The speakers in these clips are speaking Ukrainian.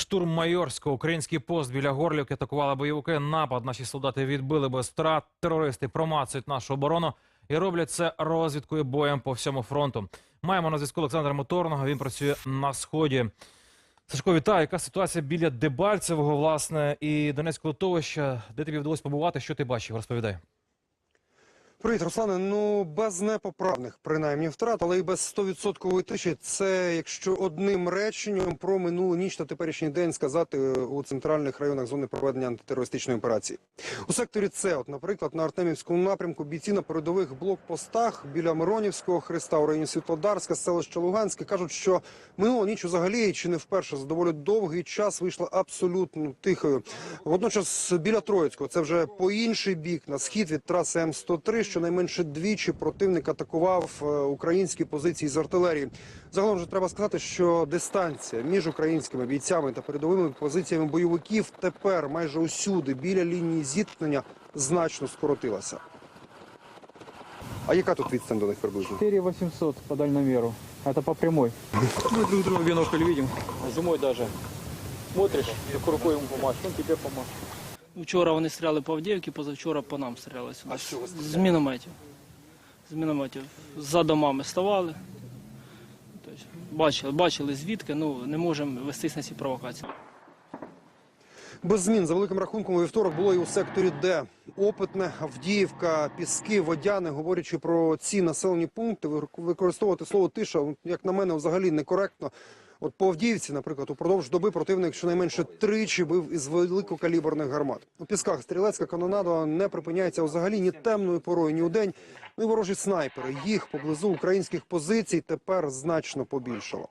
Штурм Майорського, український пост біля Горлівки атакували бойовики. Напад наші солдати відбили без втрат. Терористи промацують нашу оборону і роблять це розвідкою боєм по всьому фронту. Маємо на зв'язку Олександра Моторного. Він працює на сході. Сашко, вітаю. Яка ситуація біля Дебальцевого, власне, і Донецького литовища? Де тобі вдалося побувати? Що ти бачив? Розповідай. Привіт, Руслане. Ну без непоправних принаймні втрат, але і без 100% тиші. Це якщо одним реченням про минулу ніч та теперішній день сказати у центральних районах зони проведення антитерористичної операції. У секторі С, от, наприклад, на Артемівському напрямку бійці на передових блокпостах біля Миронівського Христа у районі Світлодарська, селища Луганське кажуть, що минула ніч взагалі чи не вперше за доволі довгий час вийшла абсолютно тихою. Водночас біля Троїцького це вже по інший бік на схід від траси М103, щонайменше двічі противник атакував е, українські позиції з артилерії. Загалом же треба сказати, що дистанція між українськими бійцями та передовими позиціями бойовиків тепер майже усюди біля лінії зіткнення значно скоротилася. А яка тут відстань до них приблизно? 4800 по дальномеру. Это по прямой. Мы друг друга бинокль видим. Зимой даже. Смотришь, такой рукой ему помашешь, он тебе помашет. Вчора вони стріляли по Авдіївці, позавчора по нам стріляли сюди. А з чого З мінометів. З мінометів. За домами ставали. Тобто, бачили, бачили звідки, ну не можемо вестись на ці провокації. Без змін за великим рахунком у вівторок було і у секторі Д. Опитне, Авдіївка, Піски, Водяни. Говорячи про ці населені пункти, використовувати слово тиша, ну, як на мене, взагалі некоректно. От по Авдіївці, наприклад, упродовж доби противник щонайменше тричі бив із великокаліберних гармат. У Пісках стрілецька канонада не припиняється взагалі ні темною порою, ні удень. Ну і ворожі снайпери. Їх поблизу українських позицій тепер значно побільшало.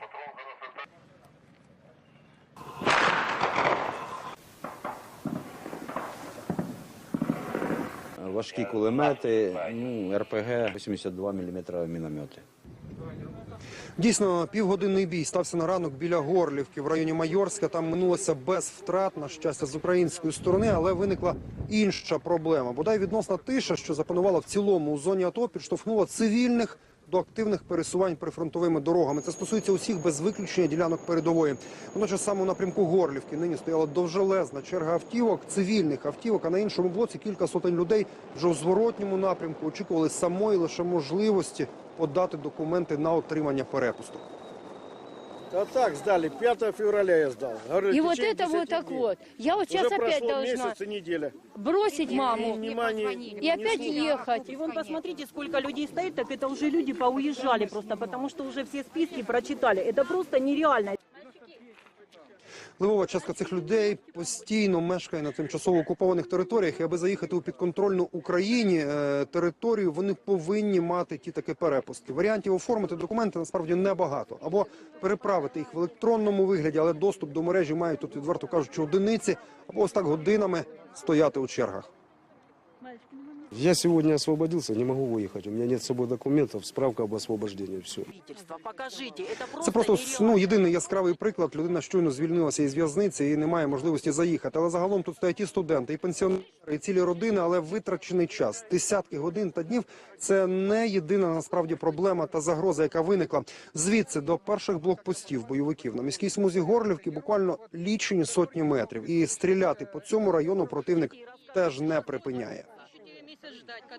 Важкі кулемети, ну, РПГ, 82 мм міномети. Дійсно, півгодинний бій стався на ранок біля Горлівки в районі Майорська. Там минулося без втрат, на щастя, з української сторони, але виникла інша проблема. Бодай відносна тиша, що запанувала в цілому у зоні АТО, підштовхнула цивільних до активних пересувань прифронтовими дорогами. Це стосується усіх без виключення ділянок передової. Водночас саме у напрямку Горлівки нині стояла довжелезна черга автівок, цивільних автівок. А на іншому блоці кілька сотень людей вже у зворотньому напрямку очікували самої лише можливості подати документи на отримання перепусток. А так сдали, 5 февраля я сдал. Говорю, И в вот течение это 10 вот так дней. вот. Я вот сейчас Уже опять прошло должна месяц и неделя. бросить маму Внимание, и опять ехать. И вон посмотрите, сколько людей стоит, так это уже люди поуезжали просто, потому что уже все списки прочитали. Это просто нереально. Левова частка цих людей постійно мешкає на тимчасово окупованих територіях. І аби заїхати у підконтрольну Україні е, територію, вони повинні мати ті таки перепустки. Варіантів оформити документи насправді небагато. Або переправити їх в електронному вигляді, але доступ до мережі мають тут відверто кажучи одиниці, або ось так годинами стояти у чергах. Я сегодня освободился, не могу выехать. У меня нет с собой документов, справка об освобождении, все. Покажите, это просто, Це просто ну єдиний яскравий приклад. Людина щойно звільнилася із в'язниці і не має можливості заїхати. Але загалом тут стоять і студенти, і пенсіонери, і цілі родини, але витрачений час. Десятки годин та днів це не єдина насправді проблема та загроза, яка виникла звідси до перших блокпостів бойовиків на міській смузі Горлівки. Буквально лічені сотні метрів, і стріляти по цьому району противник теж не припиняє.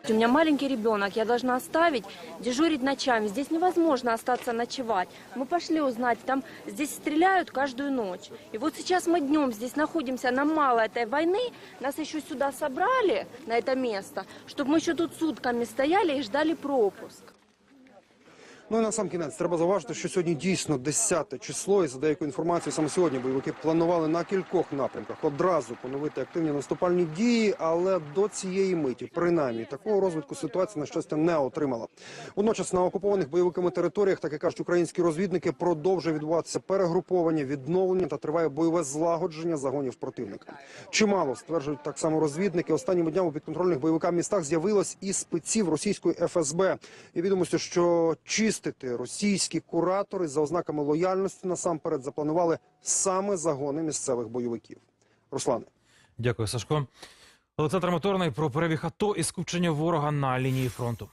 У меня маленький ребенок, я должна оставить, дежурить ночами. Здесь невозможно остаться ночевать. Мы пошли узнать, там здесь стреляют каждую ночь. И вот сейчас мы днем здесь находимся, нам мало этой войны, нас еще сюда собрали, на это место, чтобы мы еще тут сутками стояли и ждали пропуск. Ну і на сам кінець треба зауважити, що сьогодні дійсно 10 число, і за деякою інформацією саме сьогодні бойовики планували на кількох напрямках одразу поновити активні наступальні дії, але до цієї миті, принаймні, такого розвитку ситуація на щастя не отримала. Водночас на окупованих бойовиками територіях, так як кажуть українські розвідники, продовжує відбуватися перегруповання, відновлення та триває бойове злагодження загонів противника. Чимало стверджують так само розвідники. Останніми днями у підконтрольних бойовикам містах з'явилось і спеців російської ФСБ. І відомості, що чистити російські куратори за ознаками лояльності насамперед запланували саме загони місцевих бойовиків. Руслане. Дякую, Сашко. Олександр Моторний про перевіг АТО і скупчення ворога на лінії фронту.